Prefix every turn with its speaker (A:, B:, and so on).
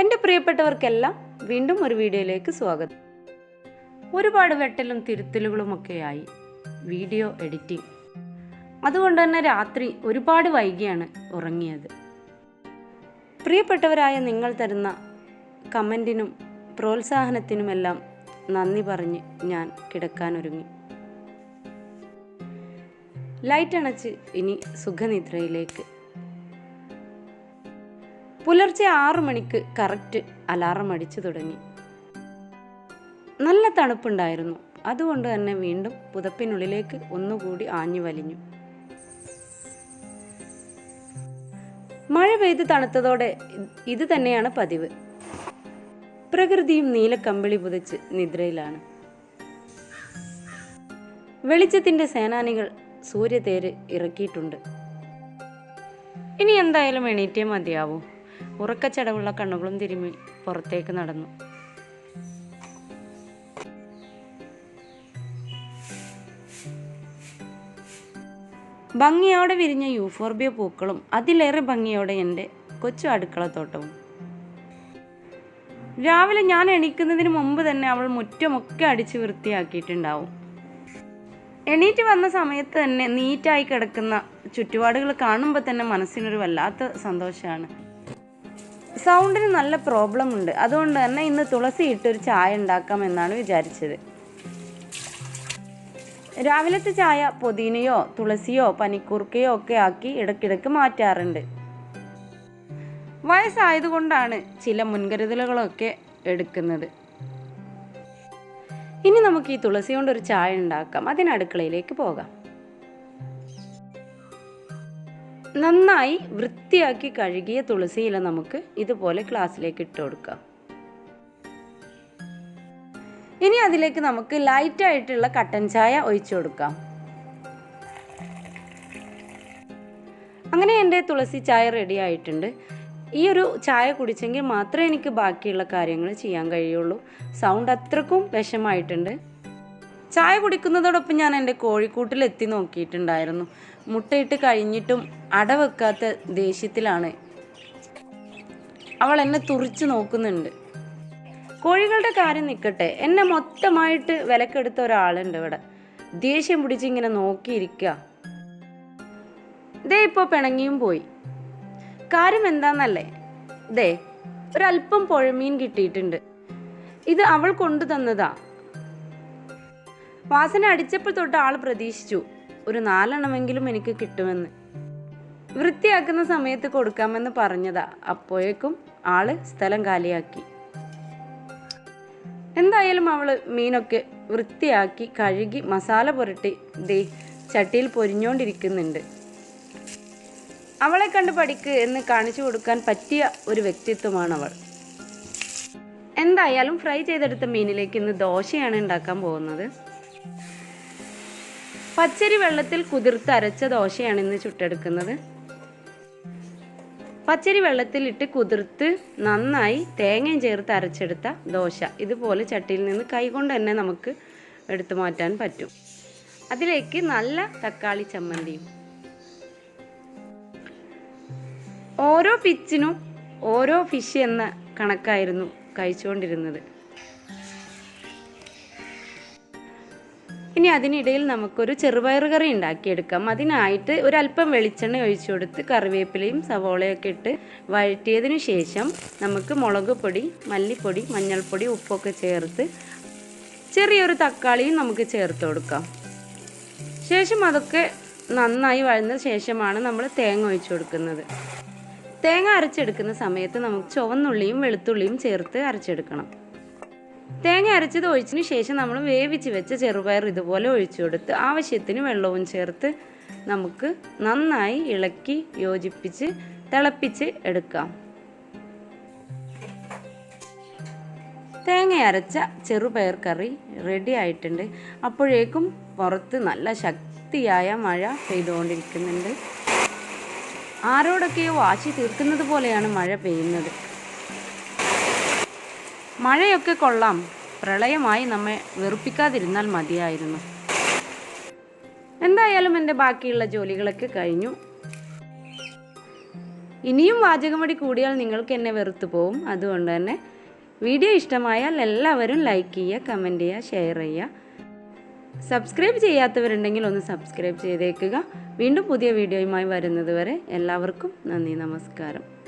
A: എന്റെ പ്രിയപ്പെട്ടവർക്കെല്ലാം വീണ്ടും ഒരു വീഡിയോയിലേക്ക് സ്വാഗതം. ഒരുപാട് വെട്ടലും തിരുത്തലുകളുമൊക്കെയായി വീഡിയോ എഡിറ്റിംഗ്. അതുകൊണ്ട് തന്നെ രാത്രി ഒരുപാട് വൈകിയാണ് ഉറങ്ങിയത്. പ്രിയപ്പെട്ടവരായ നിങ്ങൾ തരുന്ന കമന്റിനും പ്രോത്സാഹനത്തിനുമെല്ലാം നന്ദി പറഞ്ഞ് ഞാൻ കിടക്കാനൊരുങ്ങി. ലൈറ്റ് അണച്ച് ഇനി സുഖനിദ്രയിലേക്ക് പുലർച്ചെ ആറു മണിക്ക് കറക്റ്റ് അലാറം അടിച്ചു തുടങ്ങി. നല്ല തണുപ്പുണ്ടായിരുന്നു. അതുകൊണ്ട് തന്നെ വീണ്ടും പുതപ്പിനുള്ളിലേക്ക് ഒന്നുകൂടി ആഞ്ഞു വലിഞ്ഞു. മഴ പെയ്ത് തണുത്തതോടെ ഇത് തന്നെയാണ് പതിവ്. പ്രകൃതിയും നീലക്കമ്പിളി പുതച്ച് നിദ്രയിലാണ്. വെളിച്ചത്തിന്റെ സേനാനികൾ സൂര്യതേര് ഇറക്കിയിട്ടുണ്ട്. ഇനി എന്തായാലും എണീറ്റേ മതിയാവൂ. ഉറക്കച്ചടവുള്ള കണ്ണുകളും തിരുമ്മി പുറത്തേക്ക് നടന്നു. ഭംഗിയോടെ വിരിഞ്ഞ യൂഫോർബിയ പൂക്കളും അതിലേറെ ഭംഗിയോടെ എന്റെ കൊച്ചു അടുക്കളത്തോട്ടവും. രാവിലെ ഞാൻ എണീക്കുന്നതിന് മുമ്പ് തന്നെ അവൾ മുറ്റമൊക്കെ അടിച്ച് വൃത്തിയാക്കിയിട്ടുണ്ടാവും. എണീറ്റ് വന്ന സമയത്ത് തന്നെ നീറ്റായി കിടക്കുന്ന ചുറ്റുപാടുകൾ കാണുമ്പോൾ തന്നെ മനസ്സിനൊരു വല്ലാത്ത സന്തോഷമാണ് സൗണ്ടിന് നല്ല പ്രോബ്ലം ഉണ്ട് അതുകൊണ്ട് തന്നെ ഇന്ന് തുളസി ഇട്ടൊരു ചായ ഉണ്ടാക്കാം എന്നാണ് വിചാരിച്ചത്. രാവിലത്തെ ചായ പുതിനയോ തുളസിയോ പനിക്കൂർക്കയോ ഒക്കെ ആക്കി ഇടയ്ക്കിടയ്ക്ക് മാറ്റാറുണ്ട്. വയസ്സായതുകൊണ്ടാണ് ചില മുൻകരുതലുകളൊക്കെ എടുക്കുന്നത്. ഇനി നമുക്ക് ഈ തുളസി കൊണ്ടൊരു ചായ ഉണ്ടാക്കാം. അതിന് അടുക്കളയിലേക്ക് പോകാം. നന്നായി വൃത്തിയാക്കി കഴുകിയ തുളസിയില നമുക്ക് ഇതുപോലെ ഗ്ലാസ്സിലേക്ക് ഇട്ട് കൊടുക്കാം. ഇനി അതിലേക്ക് നമുക്ക് ലൈറ്റ് ആയിട്ടുള്ള കട്ടൻ ചായ ഒഴിച്ചു കൊടുക്കാം. അങ്ങനെ എന്റെ തുളസി ചായ റെഡി ആയിട്ടുണ്ട്. ഈ ഒരു ചായ കുടിച്ചെങ്കിൽ മാത്രമേ എനിക്ക് ബാക്കിയുള്ള കാര്യങ്ങൾ ചെയ്യാൻ കഴിയുള്ളൂ. സൗണ്ട് അത്രക്കും വിഷമായിട്ടുണ്ട് ചായ കുടിക്കുന്നതോടൊപ്പം ഞാൻ എന്റെ കോഴിക്കൂട്ടിൽ എത്തി നോക്കിയിട്ടുണ്ടായിരുന്നു. മുട്ടയിട്ട് കഴിഞ്ഞിട്ടും അടവെക്കാത്ത ദേഷ്യത്തിലാണ്. അവൾ എന്നെ തുറിച്ചു നോക്കുന്നുണ്ട്. കോഴികളുടെ കാര്യം നിൽക്കട്ടെ എന്നെ മൊത്തമായിട്ട് വിലക്കെടുത്ത ഒരാളുണ്ട് ഇവിടെ. ദേഷ്യം പിടിച്ച് ഇങ്ങനെ നോക്കിയിരിക്കുക ദേ ഇപ്പോൾ പിണങ്ങിയും പോയി. കാര്യം എന്താന്നല്ലേ? ദേ ഒരല്പം പുഴമീൻ കിട്ടിയിട്ടുണ്ട്. ഇത് അവൾ കൊണ്ടു തന്നതാ വാസന അടിച്ചപ്പോൾ തൊട്ട് ആൾ പ്രതീക്ഷിച്ചു ഒരു നാലെണ്ണമെങ്കിലും എനിക്ക് കിട്ടുമെന്ന്. വൃത്തിയാക്കുന്ന സമയത്ത് കൊടുക്കാമെന്ന് പറഞ്ഞതാ. അപ്പോഴേക്കും ആൾ സ്ഥലം കാലിയാക്കി. എന്തായാലും അവൾ മീനൊക്കെ വൃത്തിയാക്കി കഴുകി മസാല പുരട്ടി ദേ ചട്ടിയിൽ പൊരിഞ്ഞോണ്ടിരിക്കുന്നുണ്ട്. അവളെ കണ്ട് പഠിക്ക് എന്ന് കാണിച്ചു കൊടുക്കാൻ പറ്റിയ ഒരു വ്യക്തിത്വമാണ് അവൾ എന്തായാലും ഫ്രൈ ചെയ്തെടുത്ത മീനിലേക്ക് ഇന്ന് ദോശയാണ് ഉണ്ടാക്കാൻ പോകുന്നത്. പച്ചരി വെള്ളത്തിൽ കുതിർത്ത് അരച്ച ദോശയാണ് ഇന്ന് ചുട്ടെടുക്കുന്നത്. പച്ചരി വെള്ളത്തിലിട്ട് കുതിർത്ത് നന്നായി തേങ്ങയും ചേർത്ത് അരച്ചെടുത്ത ദോശ. ഇതുപോലെ ചട്ടിയിൽ നിന്ന് കൈകൊണ്ട് തന്നെ നമുക്ക് എടുത്തു മാറ്റാൻ പറ്റും. അതിലേക്ക് നല്ല തക്കാളി ചമ്മന്തിയും. ഓരോ പിച്ചിനും ഓരോ ഫിഷ് എന്ന കണക്കായിരുന്നു കഴിച്ചുകൊണ്ടിരുന്നത്. ഇനി അതിനിടയിൽ നമുക്കൊരു ചെറുപയർ കറി ഉണ്ടാക്കിയെടുക്കാം. അതിനായിട്ട് ഒരല്പം വെളിച്ചെണ്ണ ഒഴിച്ചു കൊടുത്ത് കറിവേപ്പിലയും സവോളയൊക്കെ ഇട്ട് വഴറ്റിയതിനു ശേഷം നമുക്ക് മുളക് പൊടി മല്ലിപ്പൊടി മഞ്ഞൾപ്പൊടി ഉപ്പൊക്കെ ചേർത്ത് ചെറിയൊരു തക്കാളിയും നമുക്ക് ചേർത്ത് കൊടുക്കാം. ശേഷം അതൊക്കെ നന്നായി വഴന്ന ശേഷമാണ് നമ്മൾ തേങ്ങ ഒഴിച്ചു കൊടുക്കുന്നത്. തേങ്ങ അരച്ചെടുക്കുന്ന സമയത്ത് നമുക്ക് ചുവന്നുള്ളിയും വെളുത്തുള്ളിയും ചേർത്ത് അരച്ചെടുക്കണം. തേങ്ങ അരച്ചത് ഒഴിച്ചതിന് ശേഷം നമ്മൾ വേവിച്ച് വെച്ച ചെറുപയർ ഇതുപോലെ ഒഴിച്ചു കൊടുത്ത് ആവശ്യത്തിന് വെള്ളവും ചേർത്ത് നമുക്ക് നന്നായി ഇളക്കി യോജിപ്പിച്ച് തിളപ്പിച്ച് എടുക്കാം. തേങ്ങ അരച്ച ചെറുപയർ കറി റെഡി ആയിട്ടുണ്ട്. അപ്പോഴേക്കും പുറത്ത് നല്ല ശക്തിയായ മഴ പെയ്തുകൊണ്ടിരിക്കുന്നുണ്ട്. ആരോടൊക്കെയോ വാശി തീർക്കുന്നത് പോലെയാണ് മഴ പെയ്യുന്നത്. മഴയൊക്കെ കൊള്ളാം. പ്രളയമായി നമ്മെ വെറുപ്പിക്കാതിരുന്നാൽ മതിയായിരുന്നു. എന്തായാലും എന്റെ ബാക്കിയുള്ള ജോലികളൊക്കെ കഴിഞ്ഞു. ഇനിയും വാചകമടി കൂടിയാൽ നിങ്ങൾക്ക് എന്നെ വെറുത്തു പോവും. അതുകൊണ്ട് തന്നെ വീഡിയോ ഇഷ്ടമായാൽ എല്ലാവരും ലൈക്ക് ചെയ്യുക കമന്റ് ചെയ്യുക ഷെയർ ചെയ്യുക. സബ്സ്ക്രൈബ് ചെയ്യാത്തവരുണ്ടെങ്കിൽ ഒന്ന് സബ്സ്ക്രൈബ് ചെയ്തേക്കുക. വീണ്ടും പുതിയ വീഡിയോയുമായി വരുന്നത് വരെ എല്ലാവർക്കും നന്ദി നമസ്കാരം.